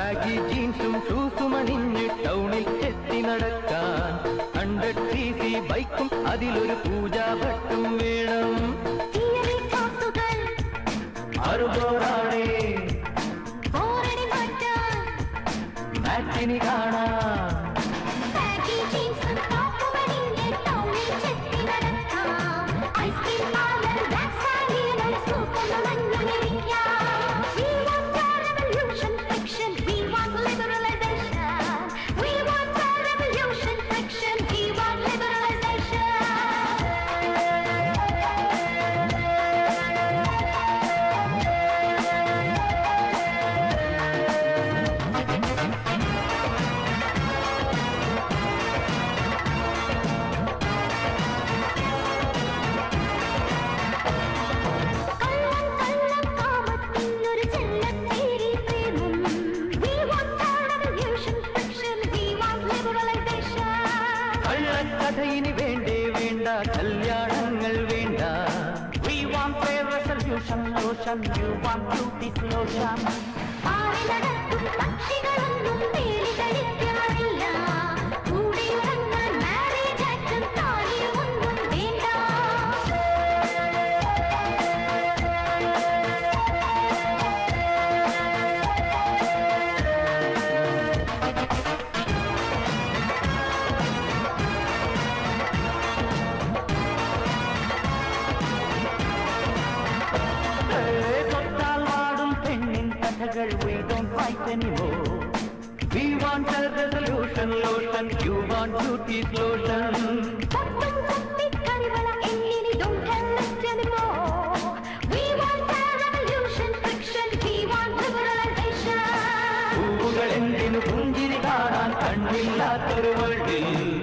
Baggy ജീൻസും ഷൂസും അണിഞ്ഞ് ടൗണിൽ എത്തി നടക്കാൻ. ഹൺഡ്രഡ് സി സി ബൈക്കും അതിലൊരു പൂജാഭട്ടും വേണം. അറുപോറാണേ മാറ്റിനി കാണാൻ lotion, you want to dislotion. we don't fight anymore. We want a resolution lotion, you want beauty lotion. புகழெந்தின் புஞ்சிரிதான் கண்ணில்லா திருவள்ளில்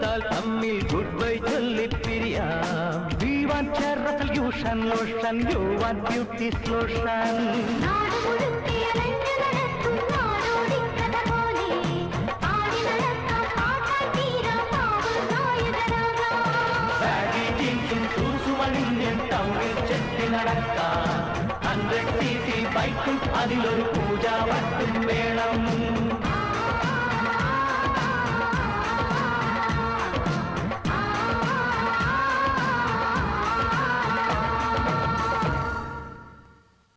ചേർത്താൽ തമ്മിൽ ഗുഡ് ബൈ ചൊല്ലിപ്പിരിയാം. വി നടക്കാം ഹൺഡ്രഡ് സി സി ബൈക്കും അതിലൊരു പൂജാ വട്ടും വേണം.